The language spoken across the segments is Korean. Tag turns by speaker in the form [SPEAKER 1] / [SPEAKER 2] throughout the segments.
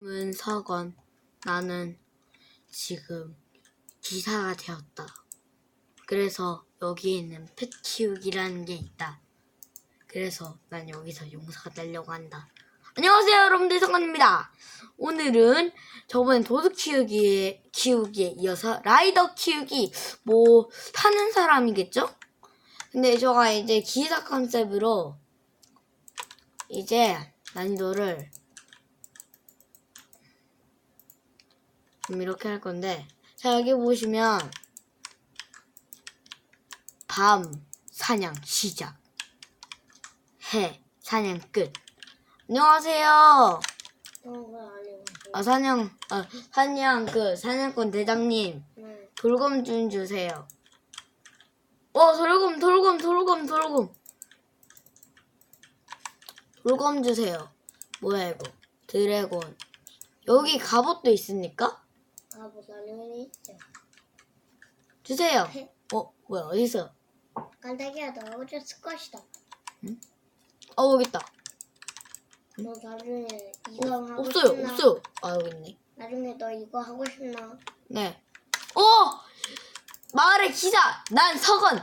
[SPEAKER 1] 은 서건 나는 지금 기사가 되었다. 그래서 여기에 있는 펫 키우기라는 게 있다. 그래서 난 여기서 용사가 되려고 한다. 안녕하세요 여러분들 성건입니다. 오늘은 저번 도둑 키우기에 키우기에 이어서 라이더 키우기 뭐 타는 사람이겠죠? 근데 제가 이제 기사 컨셉으로 이제 난이도를 좀 이렇게 할 건데 자 여기 보시면 밤 사냥 시작. 해 사냥 끝. 안녕하세요. 아 사냥 아 사냥 그 사냥꾼 대장님.
[SPEAKER 2] 네.
[SPEAKER 1] 돌검 좀 주세요. 어 돌검 돌검 돌검 돌검. 돌검 주세요. 뭐야 이거? 드래곤. 여기 갑옷도 있습니까?
[SPEAKER 2] 알리고 있죠.
[SPEAKER 1] 주세요 어 뭐야 어디서
[SPEAKER 2] 깔때기가 더 어졌을 것이다.
[SPEAKER 1] 어 여기 있다
[SPEAKER 2] 너 나중에 이거
[SPEAKER 1] 어,
[SPEAKER 2] 하고
[SPEAKER 1] 없어요,
[SPEAKER 2] 싶나?
[SPEAKER 1] 없어요. 아, 여기 있네.
[SPEAKER 2] 나중에 너 이거 하고 싶나?
[SPEAKER 1] 네. 어! 마을의 기사! 난 서건!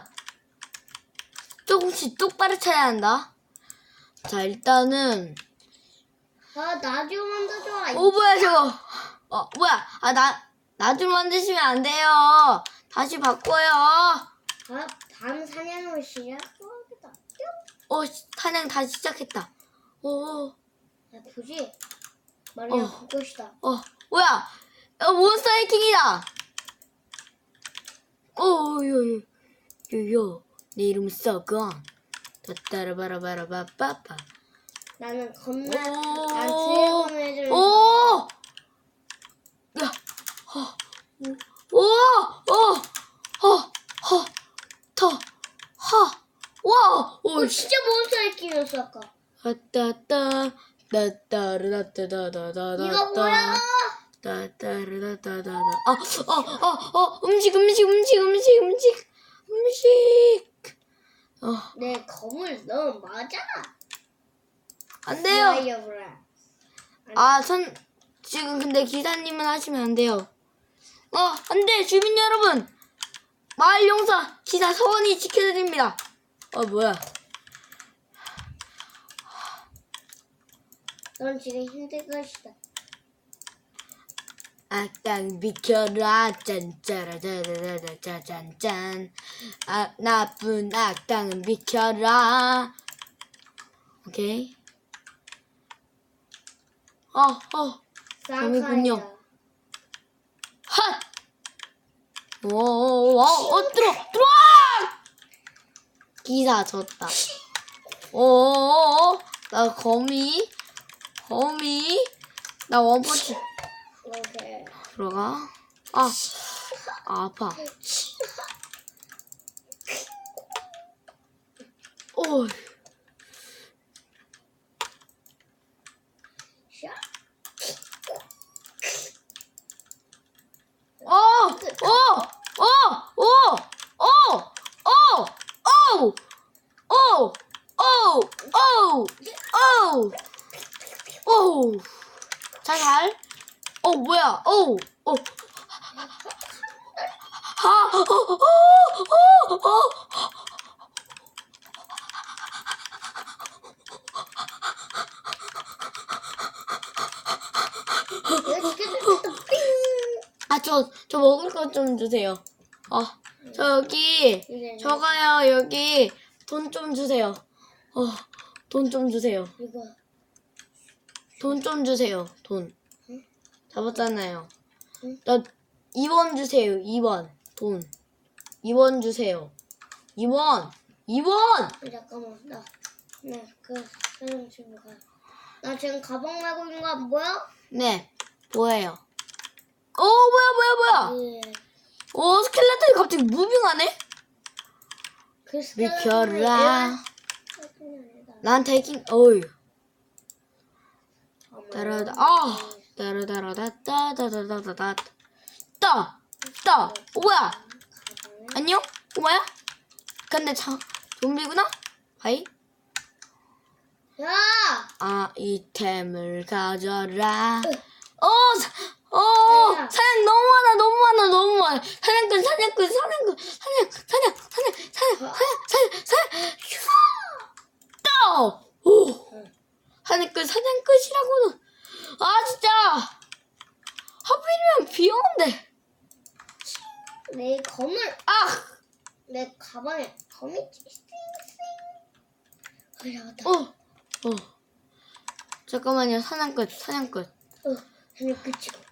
[SPEAKER 1] 조금씩 똑바로 쳐야 한다. 자, 일단은,
[SPEAKER 2] 아, 나 좀 만들어줘.
[SPEAKER 1] 어, 뭐야, 저거! 어, 뭐야! 아, 나, 나 좀 만드시면 안 돼요! 다시 바꿔요!
[SPEAKER 2] 아, 밤 사냥을 시작하겠다.
[SPEAKER 1] 어, 사냥 다시 시작했다. 어,
[SPEAKER 2] 야, 보지? 마리아
[SPEAKER 1] 어.
[SPEAKER 2] 그것이다.
[SPEAKER 1] 어, 뭐야! 어, 몬스터 해킹이다! 어, 요, 요, 요, 요. 내 이름은 서건. 따따라바라바라바빠빠.
[SPEAKER 2] 나는 겁나
[SPEAKER 1] 오.
[SPEAKER 2] 난 드래곤 애들
[SPEAKER 1] 오! 오, 오, 허, 허, 터, 허, 와, 오,
[SPEAKER 2] 어, 진짜 몬스터 애끼였어 아까.
[SPEAKER 1] 따따따, 따따르다따다다다다.
[SPEAKER 2] 이거 뭐야?
[SPEAKER 1] 따따르다다다다. 아, 어, 어, 어, 음식, 음식, 음식, 음식, 음식, 음식. 어,
[SPEAKER 2] 내 검을 너무 맞아.
[SPEAKER 1] 안 돼요. 아, 선, 지금 근데 기사님은 하시면 안 돼요. 어, 안 돼, 주민 여러분! 마을 용사, 기사 서원이 지켜드립니다. 어, 뭐야.
[SPEAKER 2] 넌 지금 힘들 것이다.
[SPEAKER 1] 악당 비켜라, 짠짜라짜라짜짠짠. 아, 나쁜 악당은 비켜라. 오케이. 어, 어, 범이군요.
[SPEAKER 2] 쌍카이다.
[SPEAKER 1] 핫! 오, 어, 들어, 들어와! 기사 졌다. 오, 오, 오, 나 거미, 거미, 나 원펀치
[SPEAKER 2] 오케이.
[SPEAKER 1] 들어가. 아, 아 아파. 오,
[SPEAKER 2] 샤.
[SPEAKER 1] 주세요. 어, 저 여기,
[SPEAKER 2] 이제
[SPEAKER 1] 저가요, 여기, 돈 좀 주세요. 어, 돈 좀 주세요.
[SPEAKER 2] 이거
[SPEAKER 1] 돈 좀 주세요, 돈. 잡았잖아요.
[SPEAKER 2] 응?
[SPEAKER 1] 나 2원 주세요, 2원. 돈. 2원 주세요. 2원! 2원!
[SPEAKER 2] 잠깐만 나. 네, 그 사람 집에 가. 나 지금 가방 메고 있는 거 뭐야?
[SPEAKER 1] 네, 뭐예요? 어, 뭐야, 뭐야, 뭐야!
[SPEAKER 2] 예.
[SPEAKER 1] 어, 스켈레톤이 갑자기 무빙하네?
[SPEAKER 2] 그
[SPEAKER 1] 비켜라. 난 대킹, 어이. 따라다, 아! 따라다라다, 따다다다다다. 따! 따! 어, 뭐야? 안녕? 어, 뭐야? 근데 참, 좀비구나? 하이?
[SPEAKER 2] 야!
[SPEAKER 1] 아 이템을 가져라. 어, 사, 어,
[SPEAKER 2] 야.
[SPEAKER 1] 사냥 너무 많아, 너무 많아, 너무 많아. 사냥꾼, 사냥꾼, 사냥꾼, 사냥, 사냥, 사냥, 사냥, 사냥, 사냥, 사냥. 따! 오! 사냥꾼, 사냥꾼이라고는. 아, 진짜. 하필이면 비 오는데.
[SPEAKER 2] 내 검을
[SPEAKER 1] 아!
[SPEAKER 2] 내 가방에 검이. 싱싱. 어.
[SPEAKER 1] 어, 어. 잠깐만요, 사냥꾼, 사냥꾼.
[SPEAKER 2] 어, 그냥 끝이고.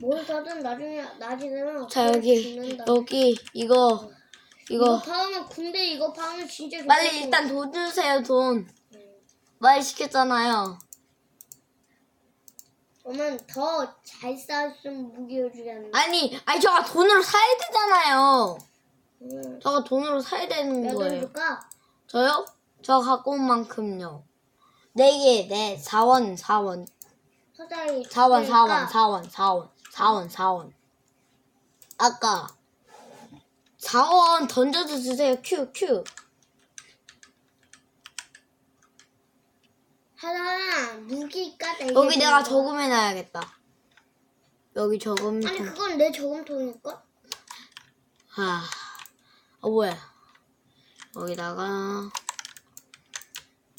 [SPEAKER 2] 뭘 사든 나중에 되면
[SPEAKER 1] 자, 여기,
[SPEAKER 2] 죽는다.
[SPEAKER 1] 여기, 이거,
[SPEAKER 2] 이거
[SPEAKER 1] 이거.
[SPEAKER 2] 파면 군대 이거 파면 진짜
[SPEAKER 1] 빨리. 일단 돈 주세요, 돈.
[SPEAKER 2] 음.
[SPEAKER 1] 말 시켰잖아요.
[SPEAKER 2] 그러면 더잘 쌓았으면 무기를 주겠네.
[SPEAKER 1] 아니, 아니, 저가 돈으로 사야 되잖아요.
[SPEAKER 2] 음.
[SPEAKER 1] 저가 돈으로 사야 되는
[SPEAKER 2] 몇원
[SPEAKER 1] 거예요.
[SPEAKER 2] 줄까?
[SPEAKER 1] 저요? 저 갖고 온 만큼요. 네 개, 네, 4원, 4원.
[SPEAKER 2] 서자리
[SPEAKER 1] 4원,
[SPEAKER 2] 그러니까
[SPEAKER 1] 4원, 4원, 4원, 4원, 4원. 아까 4원 던져서 주세요. 큐, 큐.
[SPEAKER 2] 하나 무기가 내
[SPEAKER 1] 여기 내가 저금해놔야겠다. 여기 저금통.
[SPEAKER 2] 아니 그건 내 저금통일걸?
[SPEAKER 1] 아, 어, 뭐야. 여기다가.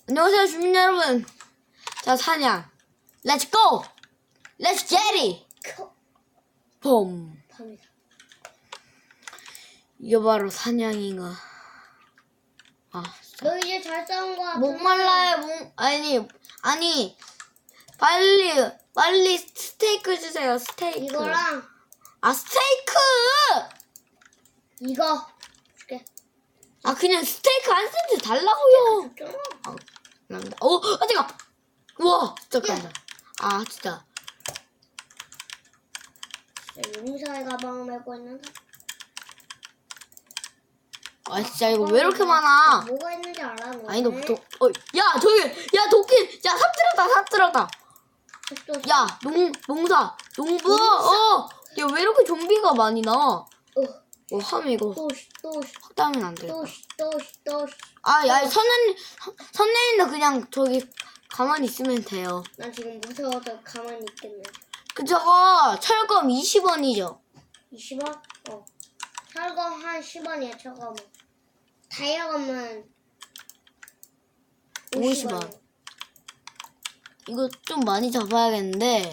[SPEAKER 1] 안녕하세요, 주민 여러분. 자, 사냥. 렛츠 고! 렛츠 제리!
[SPEAKER 2] 켜
[SPEAKER 1] 봄.
[SPEAKER 2] 밤이다.
[SPEAKER 1] 이게 바로 사냥인가. 아.
[SPEAKER 2] 너 이제 잘 싸운 거 같은데.
[SPEAKER 1] 목말라요, 목, 아니, 아니. 빨리, 빨리 스테이크 주세요, 스테이크.
[SPEAKER 2] 이거랑
[SPEAKER 1] 아, 스테이크!
[SPEAKER 2] 이거 줄게.
[SPEAKER 1] 아, 그냥 스테이크 한 세트 달라고요.
[SPEAKER 2] 줬잖아.
[SPEAKER 1] 아, 감사합니다. 오, 아, 잠깐. 우와, 잠깐만. 아, 진짜.
[SPEAKER 2] 용사의 가방을 메고 있는데.
[SPEAKER 1] 아, 진짜 이거 왜 이렇게 많아?
[SPEAKER 2] 뭐가 있는지 알아 너?
[SPEAKER 1] 아니, 너, 도, 어, 야, 저기, 야, 도끼, 야, 삽 들었다, 삽 들었다.
[SPEAKER 2] 또
[SPEAKER 1] 야, 농, 농사, 농부, 어, 야, 왜 이렇게 좀비가 많이 나와?
[SPEAKER 2] 어,
[SPEAKER 1] 어, 하면 이거
[SPEAKER 2] 또시 또시
[SPEAKER 1] 확답하면 안 돼.
[SPEAKER 2] 또시 또시 또시.
[SPEAKER 1] 아, 야, 선생님, 선- 선생님도 그냥 저기 가만히 있으면 돼요.
[SPEAKER 2] 난 지금 무서워서 가만히 있겠네.
[SPEAKER 1] 그, 저거, 철검 20원이죠?
[SPEAKER 2] 20원? 어. 철검 한 10원이야 철검은. 다이아검은
[SPEAKER 1] 50 원. 이거 좀 많이 잡아야겠는데.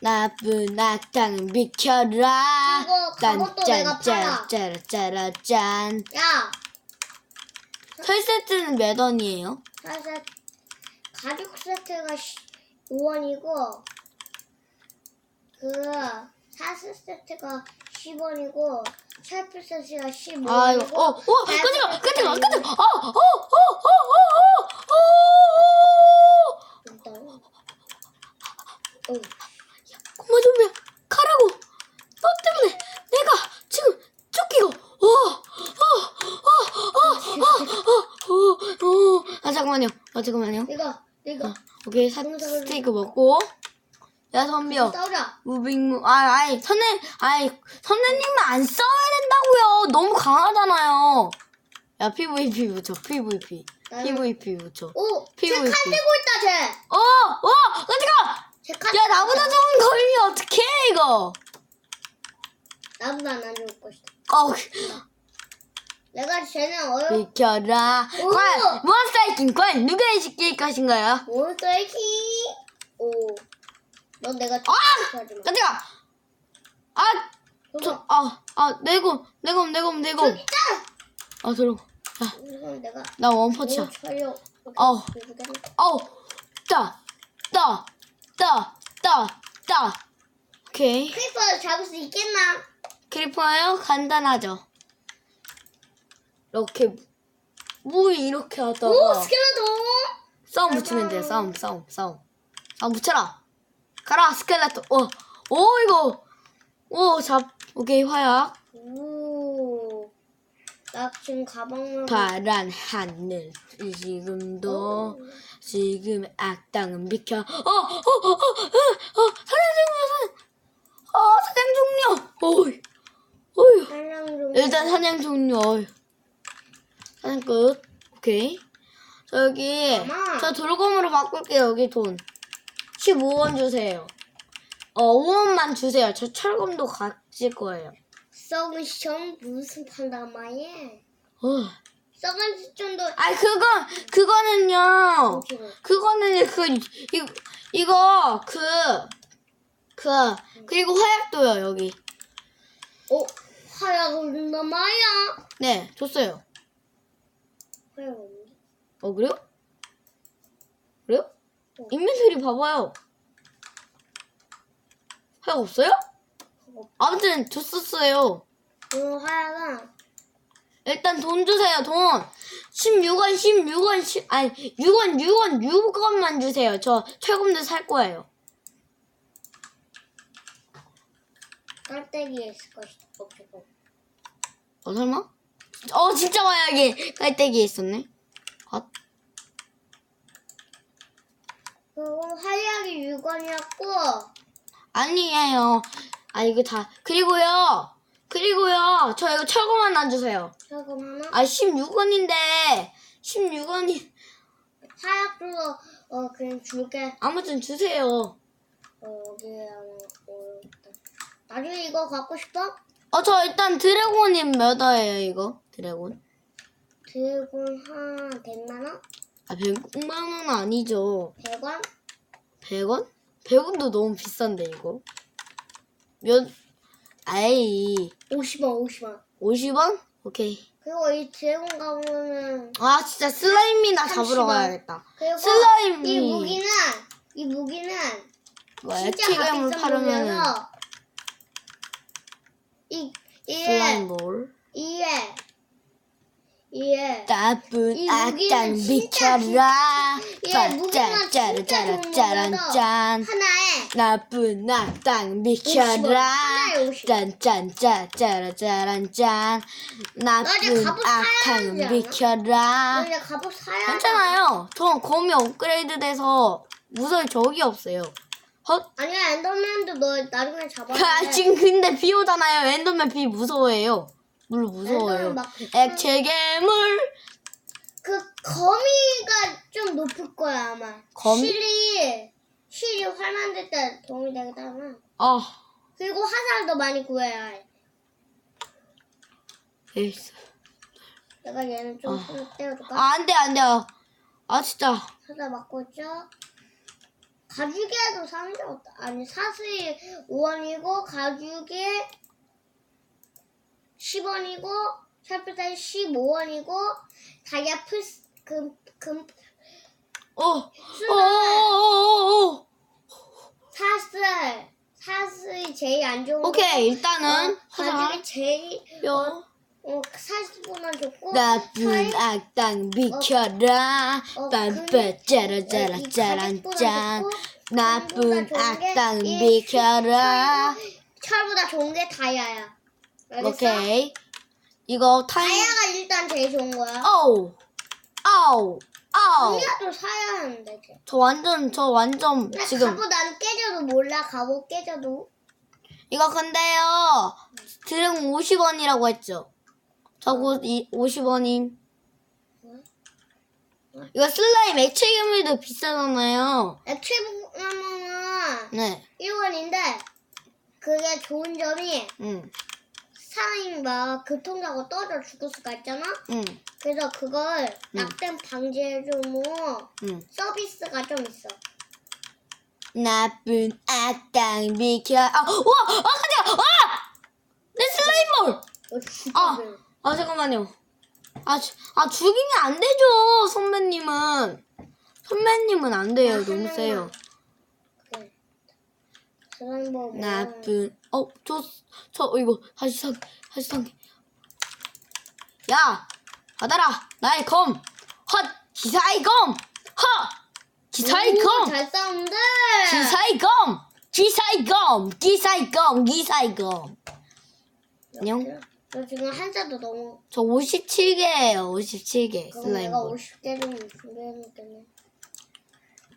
[SPEAKER 1] 나쁜 악당은 비켜라.
[SPEAKER 2] 이거 갑옷도 내가 팔아.
[SPEAKER 1] 짠짠짜라짜라짠.
[SPEAKER 2] 야,
[SPEAKER 1] 털 세트는 몇 원이에요?
[SPEAKER 2] 사실 가죽 세트가 5원이고 그 사스 세트가 10원이고 샤프 세트가 15원이고
[SPEAKER 1] 아, 어, 어, 끄지 마, 끄지 마, 끄지 마. 어, 어, 어, 어, 어, 어, 어, 어.
[SPEAKER 2] 어.
[SPEAKER 1] 엄마 좀비 가라고. 너 때문에 내가 지금 쫓기고. 어, 어, 어, 어, 어, 어, 어, 어. 아 잠깐만요. 오케이 사, 스테이크 먹고. 야, 선비요.
[SPEAKER 2] 싸우자.
[SPEAKER 1] 무빙무, 아, 아이, 선생, 아이, 선생님은 안 싸워야 된다고요. 너무 강하잖아요. 야, PVP 붙여, PVP.
[SPEAKER 2] 나는-
[SPEAKER 1] PVP 붙여.
[SPEAKER 2] 오,
[SPEAKER 1] PVP.
[SPEAKER 2] 쟤칸 들고 있다 쟤.
[SPEAKER 1] 어, 어, 어디가?
[SPEAKER 2] 쟤칸.
[SPEAKER 1] 야, 나보다 좋은 걸리면 어떡해, 이거.
[SPEAKER 2] 나보다 안 좋을 것이다.
[SPEAKER 1] 어,
[SPEAKER 2] 내가 쟤는 어여
[SPEAKER 1] 비켜라.
[SPEAKER 2] 오.
[SPEAKER 1] 과연, 몬스타이킹, 과연 누가 이길 것인가요?
[SPEAKER 2] 몬스터의 키. 오, 넌 내가
[SPEAKER 1] 아!
[SPEAKER 2] 하지 마.
[SPEAKER 1] 어디가? 아, 저, 아, 아, 내곰, 내곰, 내곰, 내곰. 아, 들어. 야,
[SPEAKER 2] 이건 내가
[SPEAKER 1] 나 원퍼치야.
[SPEAKER 2] 오, 철려.
[SPEAKER 1] 어우. 어우, 따, 따, 따, 따, 따. 오케이.
[SPEAKER 2] 크리퍼 잡을 수 있겠나?
[SPEAKER 1] 크리퍼요? 간단하죠. 이렇게, 뭐 이렇게 하다가.
[SPEAKER 2] 오, 스켈레톤.
[SPEAKER 1] 싸움 붙이면 돼, 싸움, 싸움, 싸움. 싸움 붙여라. 가라, 스켈레톤. 어, 오, 이거. 오, 잡, 오케이, 화약.
[SPEAKER 2] 오. 나 지금 가방을
[SPEAKER 1] 파란 하늘, 지금도. 지금 악당은 비켜. 어, 어, 어, 어, 어, 어, 사냥 종료, 사냥. 어, 사냥 종료. 어이, 어이.
[SPEAKER 2] 한량 좀
[SPEAKER 1] 일단 사냥 종료. 어이. 사냥 끝. 오케이. 저 여기,
[SPEAKER 2] 엄마.
[SPEAKER 1] 저 돌검으로 바꿀게요, 여기 돈. 15원 주세요. 어, 5원만 주세요. 저 철검도 가질 거예요.
[SPEAKER 2] 썩은 시청 무슨 판단 말이야?
[SPEAKER 1] 어.
[SPEAKER 2] 썩은 시청도
[SPEAKER 1] 아, 그거, 그거는요. 그거는 그, 이거, 이거, 그, 그, 그리고 화약도요, 여기.
[SPEAKER 2] 어 화약 말이야.
[SPEAKER 1] 네, 줬어요.
[SPEAKER 2] 화약 올린다.
[SPEAKER 1] 어, 그래요? 그래요?
[SPEAKER 2] 어.
[SPEAKER 1] 인벤토리 봐봐요. 화약 없어요? 아무튼 줬었어요.
[SPEAKER 2] 그 화약은
[SPEAKER 1] 일단 돈 주세요, 돈. 16원, 16원, 10, 아니, 6원, 6원, 6원만 주세요. 저 철검도 살 거예요.
[SPEAKER 2] 깔때기에 있을 것이 없고.
[SPEAKER 1] 어, 설마? 어, 진짜 화약이 깔때기에 있었네. 아,
[SPEAKER 2] 그리고 화약이 6원이었고
[SPEAKER 1] 아니에요. 아, 이거 다. 그리고요. 그리고요. 저 이거 철검 하나 주세요.
[SPEAKER 2] 저거 하나
[SPEAKER 1] 아, 16원인데. 16원이.
[SPEAKER 2] 화약도 어 그냥 줄게.
[SPEAKER 1] 아무튼 주세요.
[SPEAKER 2] 어 어, 일단. 나중에 이거 갖고 싶어?
[SPEAKER 1] 어, 저 일단 드래곤이 몇 원이에요, 이거? 드래곤?
[SPEAKER 2] 드래곤 한 100만 원?
[SPEAKER 1] 아, 100만 원은 아니죠.
[SPEAKER 2] 100원?
[SPEAKER 1] 100원? 100원도 너무 비싼데, 이거. 몇, 아이,
[SPEAKER 2] 50원 50원.
[SPEAKER 1] 50원? 오케이.
[SPEAKER 2] 그리고 이 드래곤 가보면은
[SPEAKER 1] 아, 진짜 슬라임이나 잡으러
[SPEAKER 2] 30원.
[SPEAKER 1] 가야겠다.
[SPEAKER 2] 그리고
[SPEAKER 1] 슬라임이.
[SPEAKER 2] 이 무기는 이 무기는
[SPEAKER 1] 뭐,
[SPEAKER 2] 진짜
[SPEAKER 1] 액티감을
[SPEAKER 2] 값비싼
[SPEAKER 1] 팔으면은.
[SPEAKER 2] 무기여서 이 이게
[SPEAKER 1] 슬라임볼.
[SPEAKER 2] 이게 이게
[SPEAKER 1] 나쁜
[SPEAKER 2] 이
[SPEAKER 1] 악당
[SPEAKER 2] 무기는 진짜
[SPEAKER 1] 비켜라.
[SPEAKER 2] 예, 무기는 진짜 좋은
[SPEAKER 1] 짜란짜란짜란짠.
[SPEAKER 2] 하나에
[SPEAKER 1] 나쁜 악당
[SPEAKER 2] 50원.
[SPEAKER 1] 비켜라.
[SPEAKER 2] 하나에 50원.
[SPEAKER 1] 짠짠짜짜라짜란짠. 나쁜
[SPEAKER 2] 갑옷
[SPEAKER 1] 악당
[SPEAKER 2] 사야 되지 않아?
[SPEAKER 1] 비켜라.
[SPEAKER 2] 갑옷 사야
[SPEAKER 1] 괜찮아요. 저 검이 업그레이드 돼서 무서울 적이 없어요. 헛?
[SPEAKER 2] 아니야 엔더맨도 너 나중에 잡아야
[SPEAKER 1] 아,
[SPEAKER 2] 돼.
[SPEAKER 1] 지금 근데 비 오잖아요. 엔더맨 비 무서워해요. 물 무서워요.
[SPEAKER 2] 막
[SPEAKER 1] 액체 괴물.
[SPEAKER 2] 그 거미가 좀 높을 거야 아마.
[SPEAKER 1] 거미?
[SPEAKER 2] 실이 실이 활 만들 때 도움이 되겠다 하면
[SPEAKER 1] 아,
[SPEAKER 2] 그리고 화살도 많이 구해야 해.
[SPEAKER 1] 에이스.
[SPEAKER 2] 내가 얘는 좀
[SPEAKER 1] 아.
[SPEAKER 2] 손을 떼어줄까?
[SPEAKER 1] 아, 안 돼, 안 돼요. 아, 진짜.
[SPEAKER 2] 화살 맞고 있죠? 가죽에도 30원 아니 사슬이 5원이고 가죽이 10원이고 샤프타이 15원이고 다이아 플스 금금
[SPEAKER 1] 어, 어, 어, 어, 어.
[SPEAKER 2] 사슬 사슬이 제일 안 좋은
[SPEAKER 1] 오케이,
[SPEAKER 2] 거.
[SPEAKER 1] 일단은
[SPEAKER 2] 어,
[SPEAKER 1] 화살.
[SPEAKER 2] 가죽이 제일
[SPEAKER 1] 뼈.
[SPEAKER 2] 어, 40분만 줬고
[SPEAKER 1] 나쁜 악당 비켜라.
[SPEAKER 2] 어,
[SPEAKER 1] 빰빰 짜라짜라짜란짠. 나쁜 악당 비켜라.
[SPEAKER 2] 철보다 좋은 게 다이아야. 알겠어?
[SPEAKER 1] 오케이. 이거 타임.
[SPEAKER 2] 다이아가 일단 제일 좋은 거야.
[SPEAKER 1] 아우. 아우. 아우.
[SPEAKER 2] 우리가 또 사야 하는데. 쟤.
[SPEAKER 1] 저 완전, 저 완전
[SPEAKER 2] 근데
[SPEAKER 1] 지금.
[SPEAKER 2] 갑옷 난 깨져도 몰라. 갑옷 깨져도.
[SPEAKER 1] 이거 근데요. 드래곤 50원이라고 했죠. 저거 이 50원임. 이거 슬라임 액체 괴물도 비싸잖아요.
[SPEAKER 2] 액체 보면은
[SPEAKER 1] 네.
[SPEAKER 2] 1원인데 그게 좋은 점이
[SPEAKER 1] 응.
[SPEAKER 2] 사람이 막 교통사고 떨어져 죽을 수가 있잖아.
[SPEAKER 1] 응.
[SPEAKER 2] 그래서 그걸
[SPEAKER 1] 응.
[SPEAKER 2] 낙뎀 방지해주는
[SPEAKER 1] 응.
[SPEAKER 2] 서비스가 좀 있어.
[SPEAKER 1] 나쁜 악당 비켜. 아, 와! 아, 깜짝이야! 아! 내 슬라임볼!
[SPEAKER 2] 진짜
[SPEAKER 1] 아,
[SPEAKER 2] 그래.
[SPEAKER 1] 아, 잠깐만요. 아, 주, 아, 죽이면 안 되죠, 선배님은. 선배님은 안 돼요,
[SPEAKER 2] 아,
[SPEAKER 1] 너무. 세요.
[SPEAKER 2] 거.
[SPEAKER 1] 나쁜, 어, 저, 저, 이거, 다시 상, 다시 상. 야! 받아라! 나의 검! 헛! 기사의 검! 헛! 기사의 검!
[SPEAKER 2] 잘 싸운데.
[SPEAKER 1] 기사의 검! 기사의 검! 기사의 검! 기사의 검! 안녕?
[SPEAKER 2] 너 지금 한자도 너무.
[SPEAKER 1] 저 57개예요, 57개.
[SPEAKER 2] 그럼 내가
[SPEAKER 1] 슬라임볼.
[SPEAKER 2] 50개 좀 준비해놓겠네.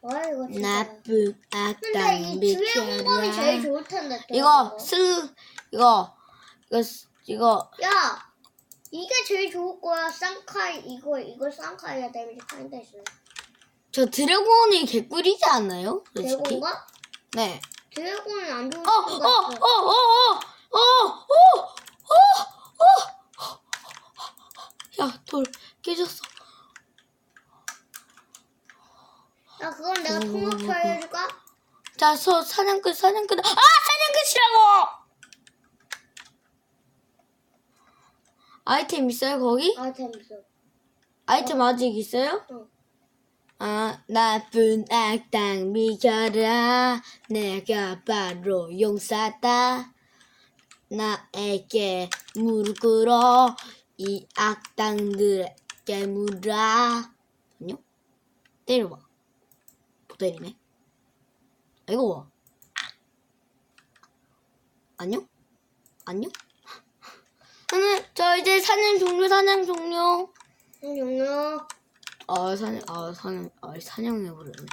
[SPEAKER 2] 와 이거 진짜.
[SPEAKER 1] 나쁜
[SPEAKER 2] 근데
[SPEAKER 1] 악당
[SPEAKER 2] 이 드래곤검이 제일
[SPEAKER 1] 비켜라.
[SPEAKER 2] 좋을 텐데.
[SPEAKER 1] 이거. 슬 이거 이거 쓰- 이거
[SPEAKER 2] 야 이게 제일 좋을 거야. 쌍카이 이거 이거 쌍카이야 데미지 카인데 있어.
[SPEAKER 1] 저 드래곤이 개꿀이지 않나요? 솔직히?
[SPEAKER 2] 드래곤가?
[SPEAKER 1] 네.
[SPEAKER 2] 드래곤은 안 좋은
[SPEAKER 1] 어, 어, 어,
[SPEAKER 2] 있어.
[SPEAKER 1] 어, 어, 어, 어, 어, 어. 야, 돌 깨졌어.
[SPEAKER 2] 야, 그건 내가
[SPEAKER 1] 어,
[SPEAKER 2] 통합 알려줄까?
[SPEAKER 1] 자, 서 사냥 끝, 사냥 끝. 아, 사냥 끝이라고! 아이템 있어요, 거기?
[SPEAKER 2] 아, 재밌어.
[SPEAKER 1] 아이템 아직 있어요?
[SPEAKER 2] 응.
[SPEAKER 1] 아, 나쁜 악당 미쳐라. 내가 바로 용사다. 나에게 무릎 꿇어. 이 악당들에게 물아. 아니요? 때려봐. 못 때리네. 아이고. 와. 아니요? 아니요? 저는, 저 이제 사냥 종료, 사냥 종료.
[SPEAKER 2] 종료.
[SPEAKER 1] 아 사냥 아 사냥 아 사냥해 버렸네.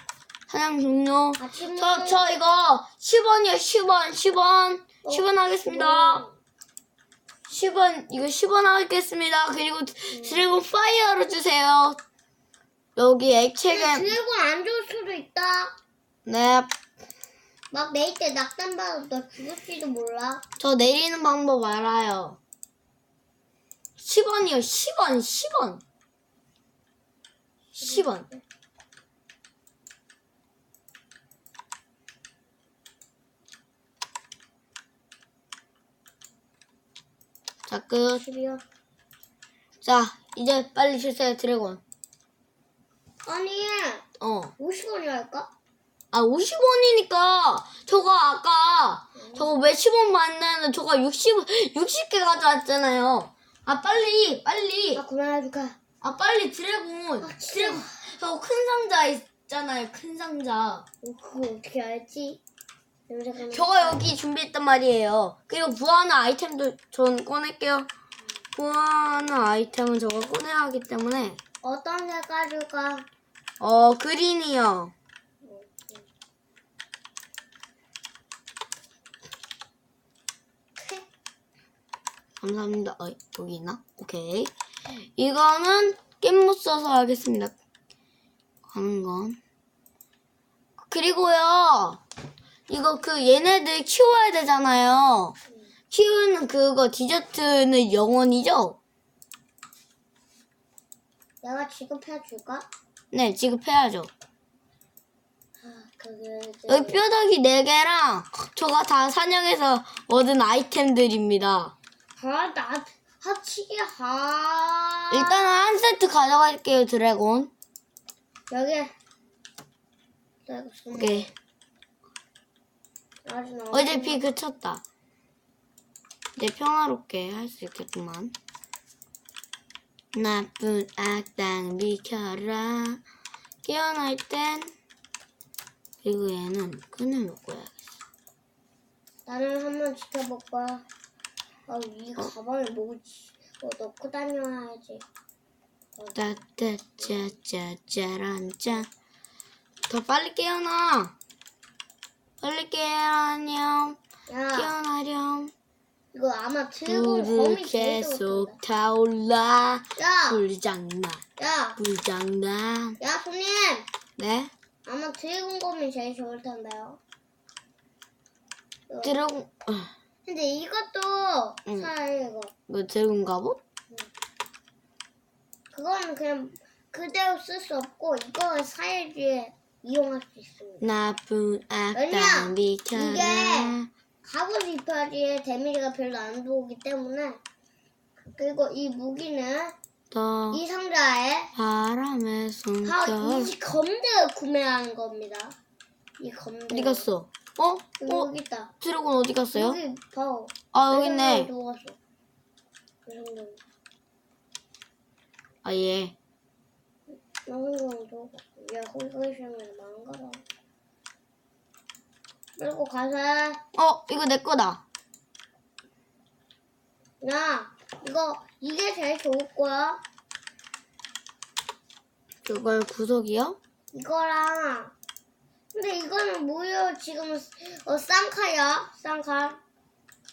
[SPEAKER 1] 사냥 종료.
[SPEAKER 2] 아침
[SPEAKER 1] 저저 이거 10원이요 10원 10원 10원 하겠습니다. 10원 이거 10원 하겠습니다. 그리고 드래곤 파이어로 주세요. 여기 액체가
[SPEAKER 2] 드래곤 안 좋을 수도 있다.
[SPEAKER 1] 네.
[SPEAKER 2] 막 내일 때 낙담 받아 너 죽을지도 몰라.
[SPEAKER 1] 저 내리는 방법 알아요. 10원이요 10원 10원 10원. 자 끝.
[SPEAKER 2] 10이요.
[SPEAKER 1] 자, 이제 빨리 주세요, 드래곤.
[SPEAKER 2] 아니,
[SPEAKER 1] 어.
[SPEAKER 2] 50원이 할까?
[SPEAKER 1] 아, 50원이니까, 저거 아까, 저거 왜 10원 받는, 저거 60, 60개 가져왔잖아요. 아, 빨리, 빨리.
[SPEAKER 2] 아, 그만해줄까?
[SPEAKER 1] 아, 빨리 드래곤.
[SPEAKER 2] 아, 진짜.
[SPEAKER 1] 드래곤. 저거 큰 상자 있잖아요, 큰 상자.
[SPEAKER 2] 어, 그거 어떻게 알지? 잠깐만.
[SPEAKER 1] 저거 여기 준비했단 말이에요. 그리고 부하는 아이템도 전 꺼낼게요. 부하는 아이템은 저거 꺼내야 하기 때문에,
[SPEAKER 2] 어떤 색깔 줄까?
[SPEAKER 1] 어, 그린이요. 감사합니다. 어, 여기 있나? 오케이. 이거는 깻못 써서 하겠습니다. 하는 건. 그리고요, 이거 그 얘네들 키워야 되잖아요. 키우는 그거 디저트는 영원이죠?
[SPEAKER 2] 내가 지급해줄까?
[SPEAKER 1] 네, 지급해야죠.
[SPEAKER 2] 아, 그게 이제
[SPEAKER 1] 여기 뼈다귀 4개랑 저가 다 사냥해서 얻은 아이템들입니다.
[SPEAKER 2] 아, 나 합치기 하.
[SPEAKER 1] 일단은 한 세트 가져갈게요, 드래곤.
[SPEAKER 2] 여기. 내가 좀
[SPEAKER 1] 오케이.
[SPEAKER 2] 아주 나.
[SPEAKER 1] 어제 비 그쳤다. 이제 평화롭게 할 수 있겠구만. 나쁜 악당 비켜라. 깨어날 땐 그리고 얘는 끈을 묶어야겠어.
[SPEAKER 2] 나는 한번 지켜볼까? 아, 이
[SPEAKER 1] 어.
[SPEAKER 2] 가방에 뭐 어, 넣고 다녀야지.
[SPEAKER 1] 따따짜짜짜란짠. 더 빨리 깨어나. 빨리 깨어나렴.
[SPEAKER 2] 야,
[SPEAKER 1] 깨어나렴.
[SPEAKER 2] 이거 아마 드래곤
[SPEAKER 1] 불을
[SPEAKER 2] 제일
[SPEAKER 1] 계속
[SPEAKER 2] 좋던데.
[SPEAKER 1] 타올라.
[SPEAKER 2] 야,
[SPEAKER 1] 불장난.
[SPEAKER 2] 야,
[SPEAKER 1] 불장난.
[SPEAKER 2] 야, 손님.
[SPEAKER 1] 네?
[SPEAKER 2] 아마 드래곤 거미 제일 좋을 텐데요. 이거.
[SPEAKER 1] 드래곤, 어,
[SPEAKER 2] 근데 이것도
[SPEAKER 1] 응.
[SPEAKER 2] 사요 이거.
[SPEAKER 1] 뭐 드래곤 갑옷?
[SPEAKER 2] 그거는 그냥 그대로 쓸 수 없고 이거 사야지 이용할 수 있습니다.
[SPEAKER 1] 나쁜
[SPEAKER 2] 왜냐?
[SPEAKER 1] 악당 비켜라.
[SPEAKER 2] 갑옷 입혀야지 데미지가 별로 안 들어오기 때문에 그리고 이 무기는
[SPEAKER 1] 더
[SPEAKER 2] 이 상자에
[SPEAKER 1] 바람의
[SPEAKER 2] 바로
[SPEAKER 1] 손결.
[SPEAKER 2] 이 검들 구매한 겁니다. 이 검들.
[SPEAKER 1] 어디 갔어? 어? 어?
[SPEAKER 2] 여기 있다.
[SPEAKER 1] 드래곤 어디 갔어요?
[SPEAKER 2] 여기 봐요.
[SPEAKER 1] 아, 여기 있네.
[SPEAKER 2] 누웠어. 이 정도.
[SPEAKER 1] 아, 예.
[SPEAKER 2] 이 정도. 야, 호기심을 망가져. 그리고 가서
[SPEAKER 1] 어, 이거 내 거다.
[SPEAKER 2] 야, 이거 이게 제일 좋을 거야.
[SPEAKER 1] 그걸 구석이요?
[SPEAKER 2] 이거랑 근데 이거는 뭐예요? 지금 어 쌍카야, 쌍카.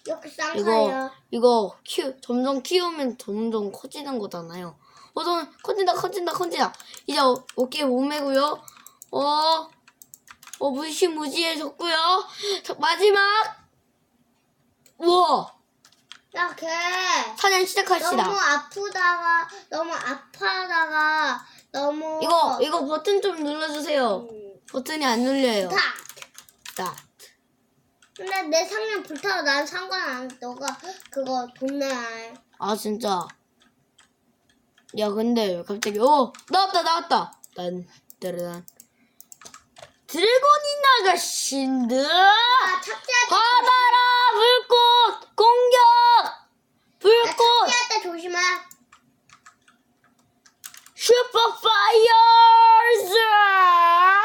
[SPEAKER 2] 이렇게 쌍카야.
[SPEAKER 1] 이거, 이거 키 점점 키우면 점점 커지는 거잖아요. 어, 점 커진다, 커진다, 커진다. 이제 어, 어깨 못 메고요. 어, 어, 무시무시해졌고요. 자, 마지막! 우와!
[SPEAKER 2] 야, 걔.
[SPEAKER 1] 사냥 시작합시다.
[SPEAKER 2] 너무 아프다가, 너무 아파하다가, 너무.
[SPEAKER 1] 이거, 이거 버튼 좀 눌러주세요.
[SPEAKER 2] 음,
[SPEAKER 1] 버튼이 안 눌려요.
[SPEAKER 2] 다.
[SPEAKER 1] 나.
[SPEAKER 2] 근데 내 상점 불타도 난 상관 안 해. 너가 그거 돈 내야 해.
[SPEAKER 1] 아, 진짜. 야, 근데 왜 갑자기, 어! 나왔다, 나왔다! 난, 따르단. 드래곤이 나가신드!
[SPEAKER 2] 아,
[SPEAKER 1] 받아라! 불꽃! 공격!
[SPEAKER 2] 야,
[SPEAKER 1] 불꽃!
[SPEAKER 2] 착지할 때 조심해.
[SPEAKER 1] 슈퍼 파이어즈!
[SPEAKER 2] 야,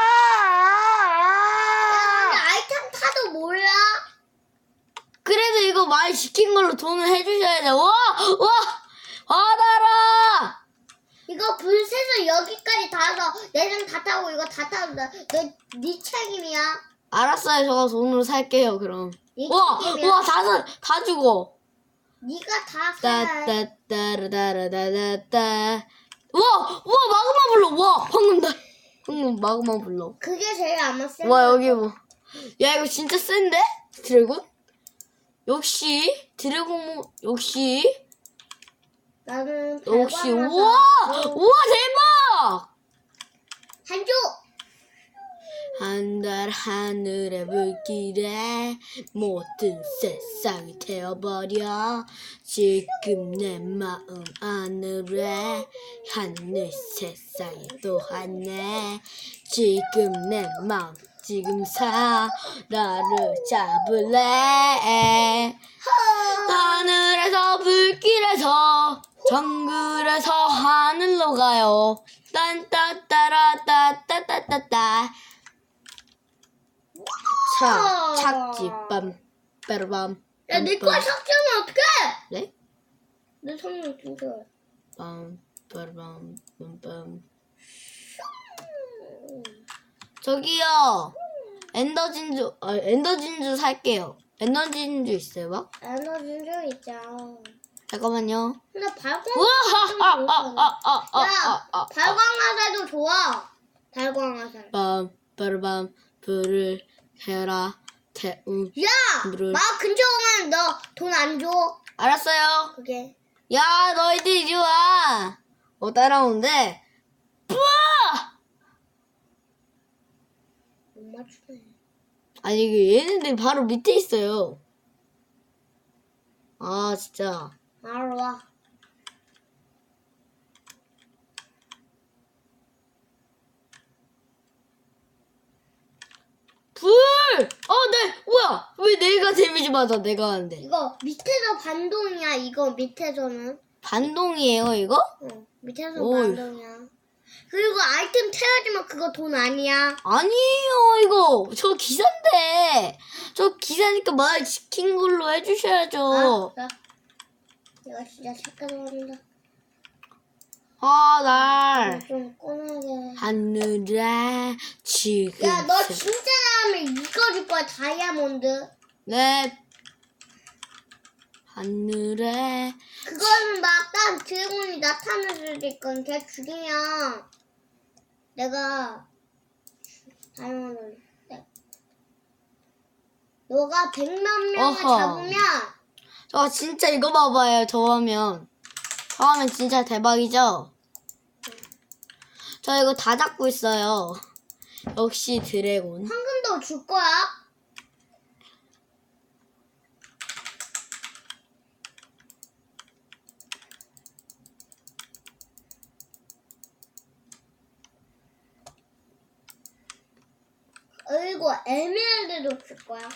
[SPEAKER 2] 근데 아이템 타도 몰라?
[SPEAKER 1] 그래도 이거 말 시킨 걸로 돈을 해주셔야 돼. 와! 와!
[SPEAKER 2] 이거 불새서 여기까지 닿아서 내장 다 타고 이거 다 타고 너네 책임이야.
[SPEAKER 1] 알았어요. 저 돈으로 살게요, 그럼.
[SPEAKER 2] 네
[SPEAKER 1] 와!
[SPEAKER 2] 책임이야.
[SPEAKER 1] 와, 다, 사- 다 죽어.
[SPEAKER 2] 네가 다 사.
[SPEAKER 1] 따따따라따라따따. 와! 와, 마그마 불러! 와! 방금 나, 방금 마그마 불러.
[SPEAKER 2] 그게 제일 아마 센.
[SPEAKER 1] 와, 여기 뭐. 야, 이거 진짜 센데? 드래곤? 역시, 드래곤, 모- 역시,
[SPEAKER 2] 나는
[SPEAKER 1] 역시. 우와! 우와, 대박!
[SPEAKER 2] 한조.
[SPEAKER 1] 한 달 하늘의 불길에 모든 세상이 태워버려 지금 내 마음 안으로 하늘 세상이 또 하네 지금 내 마음 지금 사 나를 잡을래 하늘에서 불길에서 정글에서 하늘로 가요 딴따따라 따따따따따 자 착지 빰 빠르밤
[SPEAKER 2] 야, 내
[SPEAKER 1] 빰,
[SPEAKER 2] 거에
[SPEAKER 1] 빰.
[SPEAKER 2] 삭제하면 어떡해?
[SPEAKER 1] 네?
[SPEAKER 2] 내 성능 좀 줘.
[SPEAKER 1] 빰 빠르밤 빰빰 저기요 엔더 진주 아, 엔더 진주 살게요 엔더 진주 있어요 막?
[SPEAKER 2] 에너지 좀 있자.
[SPEAKER 1] 잠깐만요
[SPEAKER 2] 근데 발광.
[SPEAKER 1] 우와 아아아아아 아 아
[SPEAKER 2] 야, 발광화살도 좋아. 발광화살.
[SPEAKER 1] 빰 빠르밤 불을 해라 태우
[SPEAKER 2] 야,
[SPEAKER 1] 물을-
[SPEAKER 2] 막 근처 오면 너 돈 안 줘.
[SPEAKER 1] 알았어요
[SPEAKER 2] 그게.
[SPEAKER 1] 야 너희들 이리 와. 어 따라오는데 뿌아!
[SPEAKER 2] 못 맞추네.
[SPEAKER 1] 아니 이게 얘네들 바로 밑에 있어요. 아 진짜
[SPEAKER 2] 알아 와.
[SPEAKER 1] 불! 어, 네, 뭐야? 왜 내가 데미지 맞아? 내가 하는데
[SPEAKER 2] 이거 밑에서 반동이야. 이거 밑에서는.
[SPEAKER 1] 반동이에요 이거?
[SPEAKER 2] 어, 밑에서
[SPEAKER 1] 오이.
[SPEAKER 2] 반동이야. 그리고 아이템 태워지면 그거 돈 아니야.
[SPEAKER 1] 아니에요 이거 저 기사인데 저 기사니까 말 시킨 걸로 해주셔야죠.
[SPEAKER 2] 아, 야. 이거 진짜 착각한다.
[SPEAKER 1] 아 날.
[SPEAKER 2] 좀 꺼내게.
[SPEAKER 1] 하늘에 지금
[SPEAKER 2] 야, 너
[SPEAKER 1] 새-
[SPEAKER 2] 진짜 나오면 이거 줄 거야. 다이아몬드.
[SPEAKER 1] 네 하늘에
[SPEAKER 2] 그거는 막딱 드래곤이 나타나줄 있건 걔 죽이면 내가 네. 너가 백만 명을
[SPEAKER 1] 어허.
[SPEAKER 2] 잡으면
[SPEAKER 1] 저 진짜 이거 봐봐요. 저 화면. 저 화면 진짜 대박이죠? 저 이거 다 잡고 있어요. 역시 드래곤.
[SPEAKER 2] 황금도 줄 거야. 그리고 에메랄드도 줄 거야.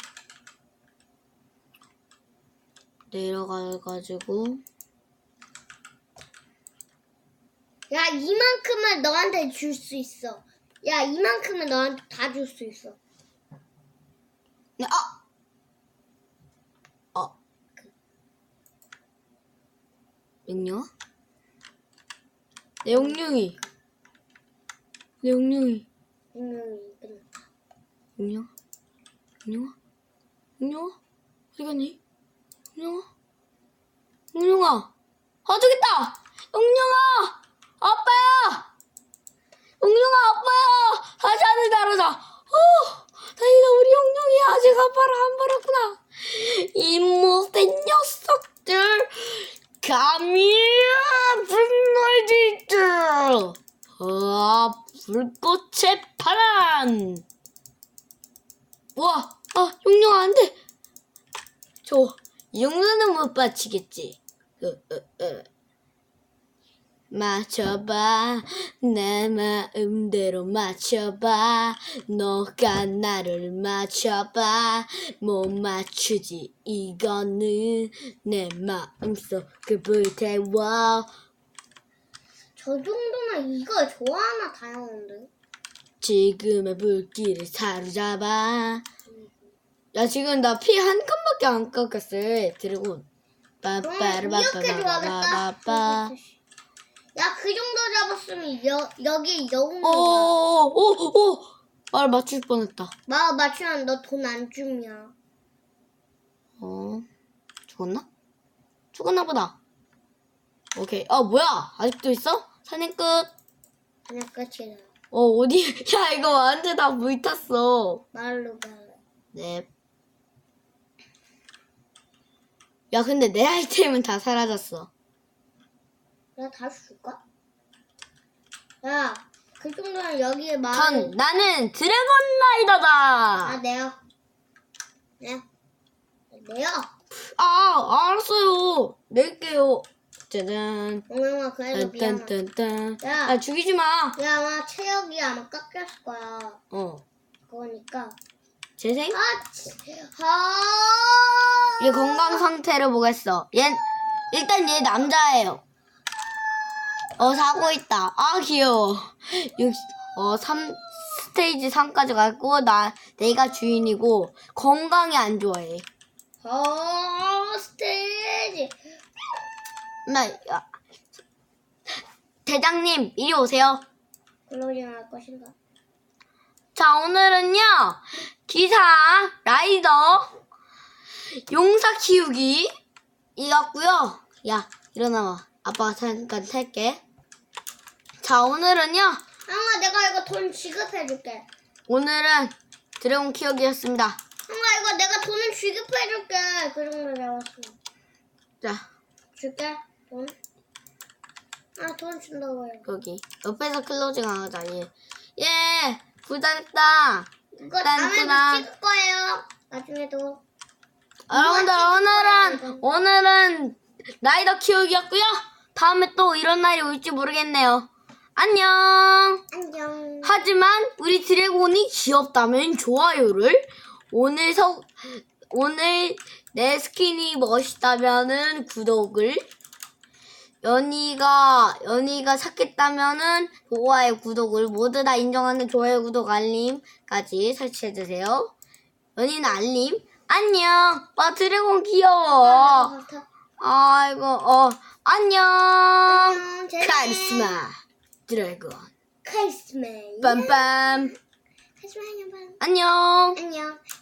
[SPEAKER 1] 내려가가지고.
[SPEAKER 2] 야, 이만큼은 너한테 줄 수 있어. 야, 이만큼은 너한테 다 줄 수 있어.
[SPEAKER 1] 네, 아! 어. 용룡? 내 용룡이. 내 용룡이.
[SPEAKER 2] 음,
[SPEAKER 1] 용룡? 용룡아? 용룡아? 어디 갔니? 용룡아? 용룡아! 아, 저기 있다! 용룡아! 아빠야! 용룡아 아빠야 다시 하늘 나르자 어 다행이다 우리 용룡이 아직 아빠를 안 버렸구나 이 못된 녀석들 감히 분노지들 아 불꽃의 파란 와, 아, 용룡아, 안 돼! 저, 이 정도는 못 맞히겠지. 으, 으, 으. 맞춰봐, 내 마음대로 맞춰봐. 너가 나를 맞춰봐. 못 맞추지, 이거는 내 마음속을 불태워.
[SPEAKER 2] 저 정도면 이거 좋아하나 다양한데.
[SPEAKER 1] 지금의 불길을 사로잡아. 야, 지금 나 피 한 칸밖에 안 깎았어. 드래곤. 빠빠라빠빠빠빠.
[SPEAKER 2] 야, 그 정도 잡았으면 여, 여기 여우는
[SPEAKER 1] 오, 오, 오! 말 맞출 뻔했다.
[SPEAKER 2] 마 맞추면 너 돈 안 주면.
[SPEAKER 1] 어, 죽었나? 죽었나 보다. 오케이. 아, 뭐야? 아직도 있어? 사냥 끝.
[SPEAKER 2] 그냥 끝이다.
[SPEAKER 1] 어, 어디? 야, 이거 완전 다 물 탔어.
[SPEAKER 2] 말로 말해.
[SPEAKER 1] 네. 야, 근데 내 아이템은 다 사라졌어.
[SPEAKER 2] 내가 다시 줄까? 야, 그 정도면 여기에 말.
[SPEAKER 1] 전 나는 드래곤 라이더다.
[SPEAKER 2] 아, 내요. 네. 내요.
[SPEAKER 1] 아, 알았어요. 낼게요. 짜잔.
[SPEAKER 2] 엉망아 그래도 미안해.
[SPEAKER 1] 딴딴딴딴.
[SPEAKER 2] 야.
[SPEAKER 1] 아, 죽이지 마.
[SPEAKER 2] 야, 아마 체력이 아마 깎였을 거야.
[SPEAKER 1] 어.
[SPEAKER 2] 그거니까.
[SPEAKER 1] 재생?
[SPEAKER 2] 아, 치- 아.
[SPEAKER 1] 얘 건강 상태를 보겠어. 얘 일단 얘 남자예요. 어 사고 있다. 아 귀여워. 6, 어 3, 스테이지 3까지 갔고 나 내가 주인이고 건강이 안 좋아해.
[SPEAKER 2] 어, 스테이지.
[SPEAKER 1] 나 야, 대장님 이리 오세요.
[SPEAKER 2] 클로징 할 것인가?
[SPEAKER 1] 자 오늘은요 기사 라이더 용사 키우기 이었고요. 야 일어나와. 아빠가 잠깐 탈게. 자 오늘은요
[SPEAKER 2] 형아, 내가 이거 돈 지급해줄게.
[SPEAKER 1] 오늘은 드래곤 키우기였습니다.
[SPEAKER 2] 형아, 이거 내가 돈을 지급해줄게. 그 정도 잡았어.
[SPEAKER 1] 자
[SPEAKER 2] 줄게. 돈. 아, 돈 준다고 해.
[SPEAKER 1] 여기 옆에서 클로징 하자 얘. 예 부탁했다.
[SPEAKER 2] 이거
[SPEAKER 1] 딴딴한.
[SPEAKER 2] 다음에 찍을 거예요. 나중에도.
[SPEAKER 1] 여러분들 오늘은 오늘은 라이더 키우기였고요. 다음에 또 이런 날이 올지 모르겠네요. 안녕.
[SPEAKER 2] 안녕.
[SPEAKER 1] 하지만 우리 드래곤이 귀엽다면 좋아요를 오늘 서 오늘 내 스킨이 멋있다면은 구독을 연희가 연희가 착했다면은 좋아요 구독을 모두 다 인정하는 좋아요 구독 알림까지 설치해 주세요. 연희는 알림 안녕. 와 드래곤 귀여워.
[SPEAKER 2] 아,
[SPEAKER 1] 아이고 어 안녕. 카리스마 드래곤
[SPEAKER 2] 카리스마.
[SPEAKER 1] 빰빰
[SPEAKER 2] 카리스마 안녕.
[SPEAKER 1] 안녕.
[SPEAKER 2] 안녕.